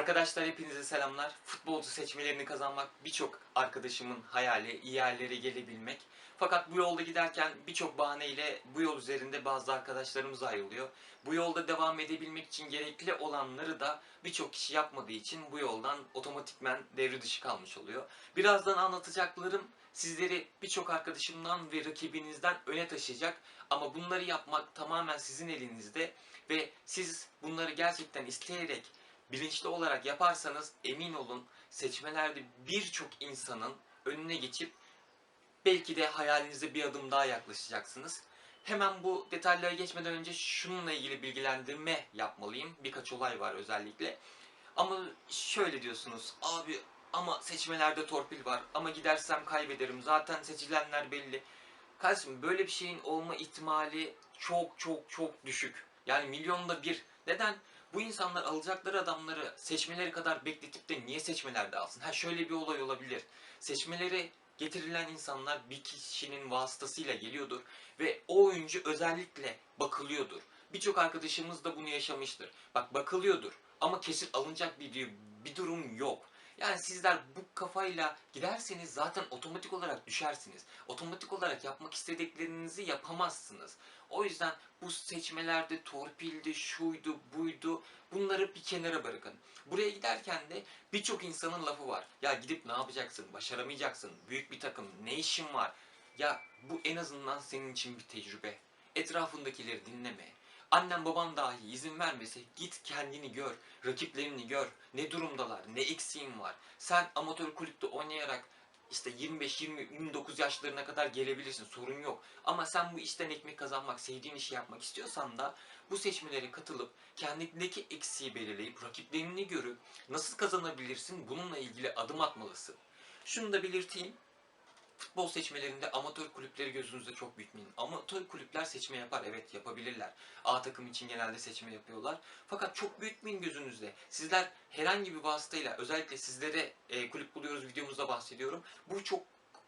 Arkadaşlar hepinize selamlar. Futbolcu seçmelerini kazanmak birçok arkadaşımın hayali, iyi yerlere gelebilmek. Fakat bu yolda giderken birçok bahaneyle bu yol üzerinde bazı arkadaşlarımız ayrılıyor. Bu yolda devam edebilmek için gerekli olanları da birçok kişi yapmadığı için bu yoldan otomatikmen devre dışı kalmış oluyor. Birazdan anlatacaklarım sizleri birçok arkadaşımdan ve rakibinizden öne taşıyacak. Ama bunları yapmak tamamen sizin elinizde ve siz bunları gerçekten isteyerek bilinçli olarak yaparsanız emin olun seçmelerde birçok insanın önüne geçip belki de hayalinize bir adım daha yaklaşacaksınız. Hemen bu detaylara geçmeden önce şununla ilgili bilgilendirme yapmalıyım. Birkaç olay var özellikle. Ama şöyle diyorsunuz abi ama seçmelerde torpil var ama gidersem kaybederim zaten seçilenler belli. Kardeşim böyle bir şeyin olma ihtimali çok çok çok düşük. Yani milyonda bir. Neden? Bu insanlar alacakları adamları seçmeleri kadar bekletip de niye seçmelerde alsın? Ha şöyle bir olay olabilir. Seçmeleri getirilen insanlar bir kişinin vasıtasıyla geliyordur ve o oyuncu özellikle bakılıyordur. Birçok arkadaşımız da bunu yaşamıştır. Bak bakılıyordur ama kesin alınacak bir, bir durum yok. Yani sizler bu kafayla giderseniz zaten otomatik olarak düşersiniz. Otomatik olarak yapmak istediklerinizi yapamazsınız. O yüzden bu seçmelerde torpildi, şuydu, buydu bunları bir kenara bırakın. Buraya giderken de birçok insanın lafı var. Ya gidip ne yapacaksın, başaramayacaksın, büyük bir takım, ne işin var? Ya bu en azından senin için bir tecrübe. Etrafındakileri dinleme. Annen baban dahi izin vermese git kendini gör, rakiplerini gör, ne durumdalar, ne eksiğin var. Sen amatör kulüpte oynayarak işte 25-29 yaşlarına kadar gelebilirsin sorun yok. Ama sen bu işten ekmek kazanmak, sevdiğin işi yapmak istiyorsan da bu seçmelere katılıp kendindeki eksiği belirleyip rakiplerini görüp nasıl kazanabilirsin bununla ilgili adım atmalısın. Şunu da belirteyim. Futbol seçmelerinde amatör kulüpleri gözünüzde çok büyütmeyin. Amatör kulüpler seçme yapar, evet yapabilirler. A takım için genelde seçme yapıyorlar. Fakat çok büyütmeyin gözünüzde. Sizler herhangi bir vasıtayla, özellikle sizlere e, kulüp buluyoruz videomuzda bahsediyorum. Bu çok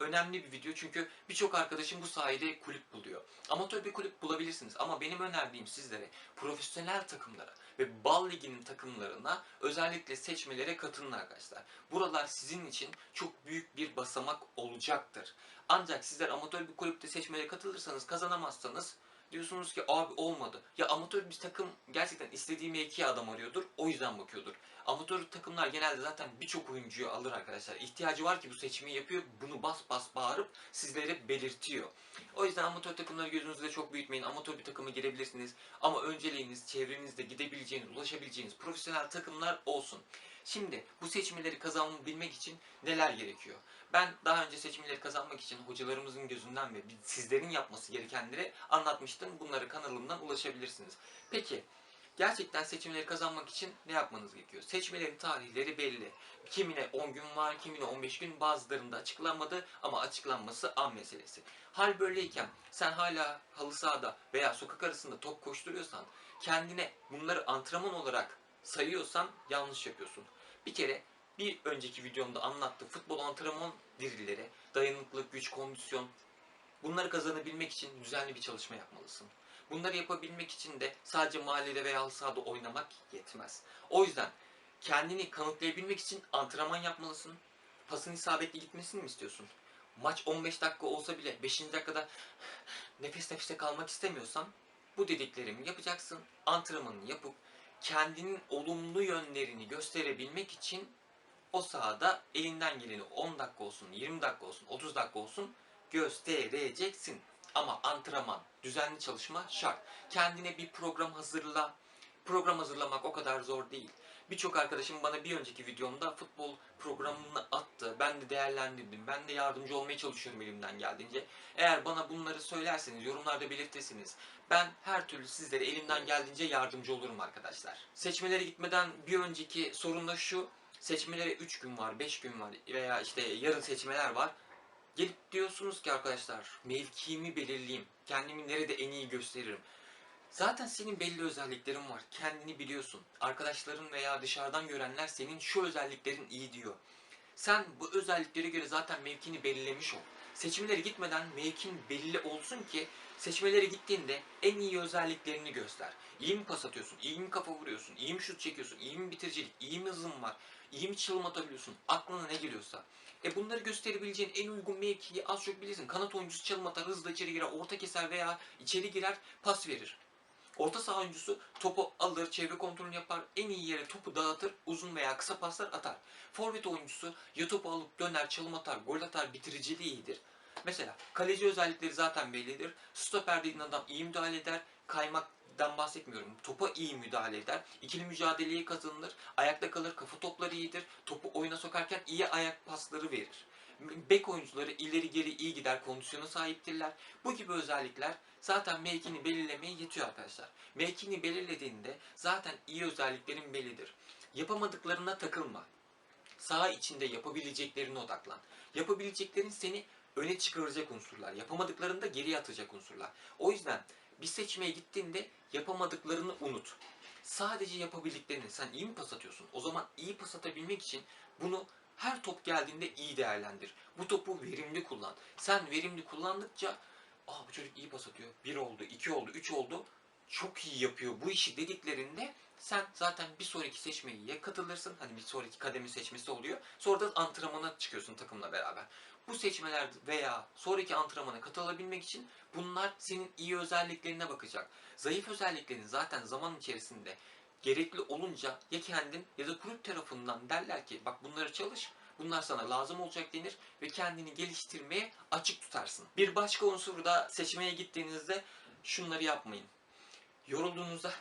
önemli bir video çünkü birçok arkadaşım bu sayede kulüp buluyor. Amatör bir kulüp bulabilirsiniz ama benim önerdiğim sizlere profesyonel takımlara ve bal liginin takımlarına özellikle seçmelere katılın arkadaşlar. Buralar sizin için çok büyük bir basamak olacaktır. Ancak sizler amatör bir kulüpte seçmelere katılırsanız kazanamazsanız diyorsunuz ki abi olmadı. Ya amatör bir takım gerçekten istediği mevkiye adam arıyordur. O yüzden bakıyordur. Amatör takımlar genelde zaten birçok oyuncuyu alır arkadaşlar. İhtiyacı var ki bu seçimi yapıyor. Bunu bas bas bağırıp sizlere belirtiyor. O yüzden amatör takımları gözünüzde çok büyütmeyin. Amatör bir takıma girebilirsiniz. Ama önceliğiniz çevrenizde gidebileceğiniz, ulaşabileceğiniz profesyonel takımlar olsun. Şimdi bu seçmeleri kazanabilmek için neler gerekiyor? Ben daha önce seçimleri kazanmak için hocalarımızın gözünden ve sizlerin yapması gerekenleri anlatmıştım. Bunları kanalımdan ulaşabilirsiniz. Peki gerçekten seçimleri kazanmak için ne yapmanız gerekiyor? Seçmelerin tarihleri belli. Kimine 10 gün var, kimine 15 gün, bazılarında açıklanmadı ama açıklanması an meselesi. Hal böyleyken sen hala halı sahada veya sokak arasında top koşturuyorsan, kendine bunları antrenman olarak sayıyorsan yanlış yapıyorsun. Bir kere bir önceki videomda anlattığım futbol antrenman dirilleri, dayanıklılık, güç, kondisyon bunları kazanabilmek için düzenli bir çalışma yapmalısın. Bunları yapabilmek için de sadece mahallede veya sahada oynamak yetmez. O yüzden kendini kanıtlayabilmek için antrenman yapmalısın. Pasın isabetli gitmesini mi istiyorsun? Maç 15 dakika olsa bile 5. dakikada nefes nefese kalmak istemiyorsan bu dediklerimi yapacaksın. Antrenmanını yapıp kendinin olumlu yönlerini gösterebilmek için o sahada elinden geleni 10 dakika olsun, 20 dakika olsun, 30 dakika olsun göstereceksin. Ama antrenman, düzenli çalışma şart. Kendine bir program hazırla. Program hazırlamak o kadar zor değil. Birçok arkadaşım bana bir önceki videomda futbol programını attı. Ben de değerlendirdim. Ben de yardımcı olmaya çalışıyorum elimden geldiğince. Eğer bana bunları söylerseniz, yorumlarda belirtirseniz ben her türlü sizlere elimden geldiğince yardımcı olurum arkadaşlar. Seçmelere gitmeden bir önceki sorun da şu. Seçmelere 3 gün var, 5 gün var veya işte yarın seçmeler var. Gelip diyorsunuz ki arkadaşlar mevkimi belirleyeyim. Kendimi nerede en iyi gösteririm. Zaten senin belli özelliklerin var. Kendini biliyorsun. Arkadaşların veya dışarıdan görenler senin şu özelliklerin iyi diyor. Sen bu özelliklere göre zaten mevkini belirlemiş ol. seçmelere gitmeden mevkin belli olsun ki seçmelere gittiğinde en iyi özelliklerini göster. İyi mi pas atıyorsun, iyi mi kafa vuruyorsun, iyi mi şut çekiyorsun, iyi mi bitiricilik, iyi mi hızın var, iyi mi çalım atabiliyorsun, aklına ne geliyorsa. E bunları gösterebileceğin en uygun mevkiyi az çok bilirsin. Kanat oyuncusu çalım atar, hızla içeri girer, orta keser veya içeri girer, pas verir. Orta saha oyuncusu topu alır, çevre kontrolünü yapar, en iyi yere topu dağıtır, uzun veya kısa paslar atar. Forvet oyuncusu ya topu alıp döner, çalım atar, gol atar, bitiriciliği iyidir. Mesela kaleci özellikleri zaten bellidir. Stoper dediğin adam iyi müdahale eder, kaymaktan bahsetmiyorum. Topa iyi müdahale eder. İkili mücadeleye kazanılır, ayakta kalır, kafa topları iyidir. Topu oyuna sokarken iyi ayak pasları verir. Bek oyuncuları ileri geri iyi gider, kondisyona sahiptirler. Bu gibi özellikler zaten mevkini belirlemeye yetiyor arkadaşlar. Mevkini belirlediğinde zaten iyi özelliklerin bellidir. Yapamadıklarına takılma. Saha içinde yapabileceklerine odaklan. Yapabileceklerin seni öne çıkaracak unsurlar. Yapamadıklarında geriye atacak unsurlar. O yüzden bir seçmeye gittiğinde yapamadıklarını unut. Sadece yapabildiklerini. Sen iyi mi pas atıyorsun? O zaman iyi pas atabilmek için bunu her top geldiğinde iyi değerlendir. Bu topu verimli kullan. Sen verimli kullandıkça Aa bu çocuk iyi pas atıyor. Bir oldu, iki oldu, üç oldu. Çok iyi yapıyor bu işi dediklerinde sen zaten bir sonraki seçmeye katılırsın. Hani bir sonraki kademe seçmesi oluyor. Sonra da antrenmana çıkıyorsun takımla beraber. Bu seçmeler veya sonraki antrenmana katılabilmek için bunlar senin iyi özelliklerine bakacak. Zayıf özelliklerin zaten zaman içerisinde gerekli olunca ya kendin ya da kulüp tarafından derler ki bak bunları çalış bunlar sana lazım olacak denir ve kendini geliştirmeye açık tutarsın. Bir başka unsur da seçmeye gittiğinizde şunları yapmayın. Yorulduğunuzda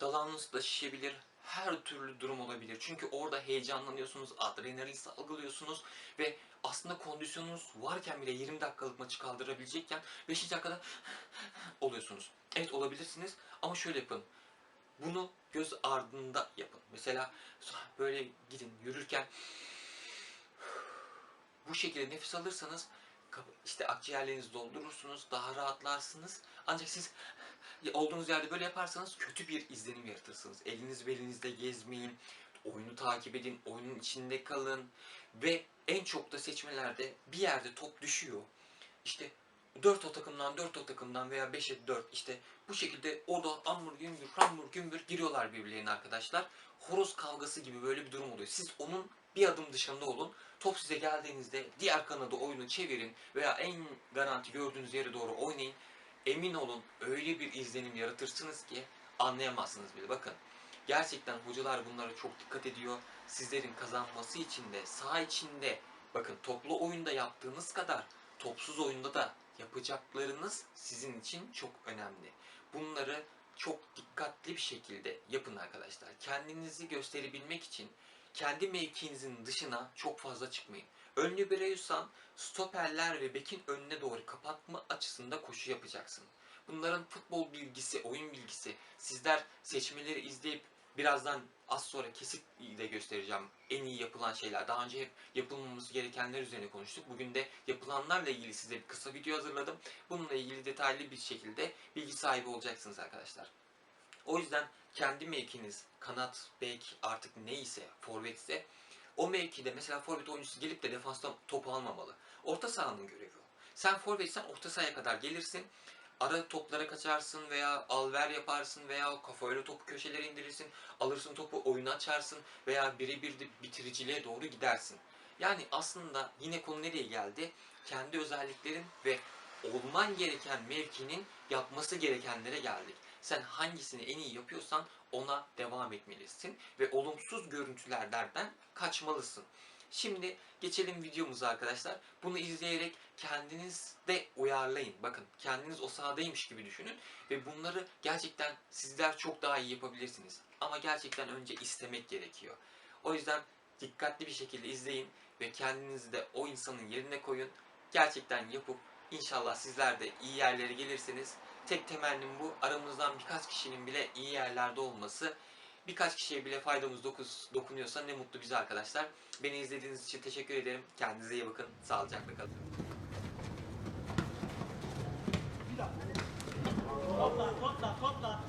dalağınız da şişebilir. Her türlü durum olabilir. Çünkü orada heyecanlanıyorsunuz, adrenalin salgılıyorsunuz ve aslında kondisyonunuz varken bile 20 dakikalık maçı kaldırabilecekken 5. dakikada oluyorsunuz. Evet olabilirsiniz ama şöyle yapın. Bunu göz ardında yapın. Mesela böyle gidin yürürken bu şekilde nefes alırsanız işte akciğerlerinizi doldurursunuz, daha rahatlarsınız. Ancak siz olduğunuz yerde böyle yaparsanız kötü bir izlenim yaratırsınız. Eliniz belinizde gezmeyin, oyunu takip edin, oyunun içinde kalın ve en çok da seçmelerde bir yerde top düşüyor. İşte 4 o takımdan 4 o takımdan veya 5'e 4 işte bu şekilde orada amur gümbür ramur gümbür giriyorlar birbirlerine arkadaşlar. Horoz kavgası gibi böyle bir durum oluyor. Siz onun bir adım dışında olun. Top size geldiğinizde diğer kanada oyunu çevirin veya en garanti gördüğünüz yere doğru oynayın. Emin olun öyle bir izlenim yaratırsınız ki anlayamazsınız bile. Bakın gerçekten hocalar bunlara çok dikkat ediyor. Sizlerin kazanması için de saha içinde bakın toplu oyunda yaptığınız kadar topsuz oyunda da yapacaklarınız sizin için çok önemli. Bunları çok dikkatli bir şekilde yapın arkadaşlar. Kendinizi gösterebilmek için kendi mevkiinizin dışına çok fazla çıkmayın. Ön liberoysan stoperler ve bekin önüne doğru kapatma açısında koşu yapacaksın. Bunların futbol bilgisi, oyun bilgisi, sizler seçmeleri izleyip birazdan az sonra kesit de göstereceğim en iyi yapılan şeyler. Daha önce hep yapılmaması gerekenler üzerine konuştuk. Bugün de yapılanlarla ilgili size bir kısa video hazırladım. Bununla ilgili detaylı bir şekilde bilgi sahibi olacaksınız arkadaşlar. O yüzden kendi mevkiniz, kanat, bek artık neyse, forvetse o mevkide mesela forvet oyuncusu gelip de defanstan topu almamalı. Orta sahanın görevi o. Sen forvetsen orta sahaya kadar gelirsin. Ara toplara kaçarsın veya alver yaparsın veya kafayla topu köşelere indirirsin. Alırsın topu oyunu açarsın veya birebir de bitiriciliğe doğru gidersin. Yani aslında yine konu nereye geldi? Kendi özelliklerin ve olman gereken mevkinin yapması gerekenlere geldik. Sen hangisini en iyi yapıyorsan ona devam etmelisin ve olumsuz görüntülerden kaçmalısın. Şimdi geçelim videomuza arkadaşlar. Bunu izleyerek kendiniz de uyarlayın. Bakın kendiniz o sahadaymış gibi düşünün ve bunları gerçekten sizler çok daha iyi yapabilirsiniz. Ama gerçekten önce istemek gerekiyor. O yüzden dikkatli bir şekilde izleyin ve kendinizi de o insanın yerine koyun. Gerçekten yapıp inşallah sizler de iyi yerlere gelirsiniz. Tek temennim bu. Aramızdan birkaç kişinin bile iyi yerlerde olması. Birkaç kişiye bile faydamız dokuz, dokunuyorsa ne mutlu bize arkadaşlar. Beni izlediğiniz için teşekkür ederim. Kendinize iyi bakın. Sağlıcakla kalın. Topla, topla, topla.